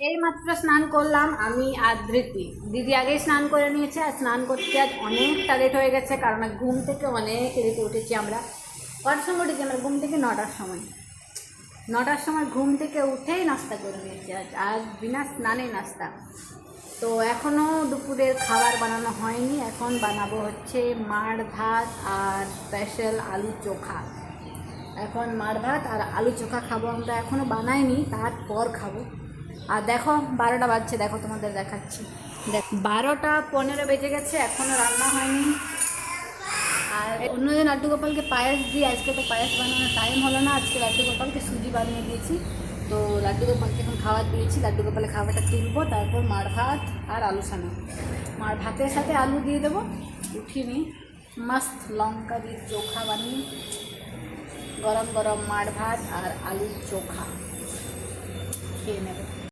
এই মাত্র স্নান করলাম আমি আর ধৃতি। দিদি আগেই স্নান করে নিয়েছে আর স্নান করতে আজ অনেকটা লেট হয়ে গেছে কারণ ঘুম থেকে অনেক রেটে উঠেছি আমরা। কটার সময় উঠেছি আমরা? ঘুম থেকে নটার সময়। নটার সময় ঘুম থেকে উঠেই নাস্তা করে নিয়েছি আজ। আজ বিনা স্নানে নাস্তা। তো এখনও দুপুরের খাবার বানানো হয়নি। এখন বানাবো হচ্ছে মার ভাত আর স্পেশাল আলু চোখা। এখন মার ভাত আর আলু চোখা খাব আমরা। এখনও বানাইনি, তারপর খাব। আর দেখো, বারোটা বাজছে, দেখো তোমাদের দেখাচ্ছি। দেখ, বারোটা পনেরো বেজে গেছে এখনও রান্না হয়নি। আর অন্যদিন লাড্ডু গোপালকে পায়েস দিই আজকে তো পায়েস বানানোর টাইম হলো না, আজকে লাড্ডু গোপালকে সুজি বানিয়ে দিয়েছি। তো লাড্ডু গোপালকে এখন খাবার দিয়েছি লাড্ডু গোপালের খাবারটা তুলবো, তারপর মার ভাত আর আলু সানা মার ভাতের সাথে আলু দিয়ে দেবো, উঠিয়ে নিই, মস্ত লঙ্কা দিয়ে চোখা বানিয়ে, গরম গরম মার ভাত আর আলুর চোখা। খেয়ে নেবে।